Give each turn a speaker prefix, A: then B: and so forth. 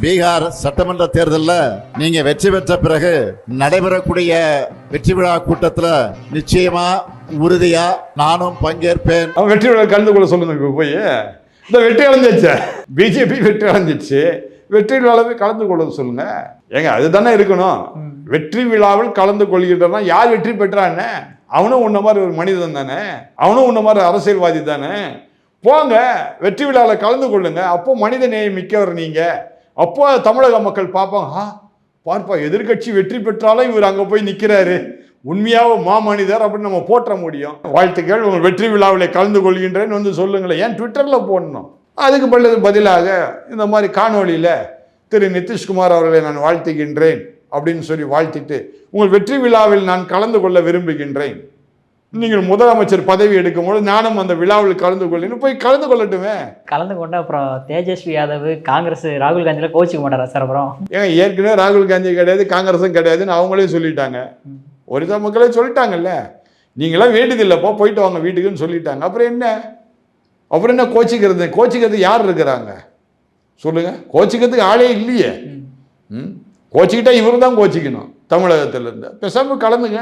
A: பீகார் சட்டமன்ற தேர்தலில் நீங்க வெற்றி பெற்ற பிறகு நடைபெறக்கூடிய வெற்றி விழா கூட்டத்தில் நிச்சயமா உறுதியா நானும் பங்கேற்பேன்.
B: அவன் வெற்றி விழா கலந்து கொள்ள சொல்லுங்க போய். இந்த வெற்றி அடைஞ்சிச்சு பிஜேபி வெற்றி அடைஞ்சிச்சு வெற்றி விழாவில் கலந்து கொள்ள சொல்லுங்க. ஏங்க அதுதானே இருக்கணும். வெற்றி விழாவில் கலந்து கொள்கின்றனா யார் வெற்றி பெற்றான்னு அவனும் உன்ன மாதிரி ஒரு மனிதன் தானே. அவனும் உன்ன மாதிரி அரசியல்வாதி தானே. போங்க வெற்றி விழாவில் கலந்து கொள்ளுங்க. அப்போ மனித நேயம் மிக்கவர் நீங்க. அப்போ தமிழக மக்கள் பார்ப்பாங்க ஆ பார்ப்பா எதிர்க்கட்சி வெற்றி பெற்றாலும் இவர் அங்கே போய் நிற்கிறாரு உண்மையாக மாமனிதர் அப்படின்னு நம்ம போற்ற முடியும். வாழ்த்துக்கள் உங்கள் வெற்றி விழாவில் கலந்து கொள்கின்றேன்னு வந்து சொல்லுங்களேன். ஏன் ட்விட்டரில் போடணும்? அதுக்கு பதில் பதிலாக இந்த மாதிரி காணொளியில் திரு நிதிஷ்குமார் அவர்களை நான் வாழ்த்துகின்றேன் அப்படின்னு சொல்லி வாழ்த்திட்டு உங்கள் வெற்றி விழாவில் நான் கலந்து கொள்ள விரும்புகின்றேன். நீங்கள் முதலமைச்சர் பதவி எடுக்கும்போது நானும் அந்த விழாவில் கலந்து கொள்ளின்னு போய் கலந்து கொள்ளட்டுமே.
C: கலந்து கொண்டு அப்புறம் தேஜஸ்வி யாதவ் காங்கிரஸ் ராகுல் காந்தியில கோச்சிக்க மாட்டாரா சார் அப்புறம்?
B: ஏங்க ஏற்கனவே ராகுல் காந்தி கிடையாது காங்கிரஸும் கிடையாதுன்னு அவங்களே சொல்லிட்டாங்க. ஒரிசா மக்களே சொல்லிட்டாங்கல்ல. நீங்களாம் வேண்டியதில்லைப்பா போயிட்டு வாங்க வீட்டுக்குன்னு சொல்லிட்டாங்க. அப்புறம் என்ன? அப்புறம் என்ன கோச்சிக்கிறது? கோச்சிக்கிறது யார் இருக்கிறாங்க? சொல்லுங்க. கோச்சிக்கிறதுக்கு ஆளே இல்லையே. ம். கோச்சிக்கிட்டா இவர் தான் கோச்சிக்கணும் தமிழகத்திலேருந்து. பேசாமல் கலந்துங்க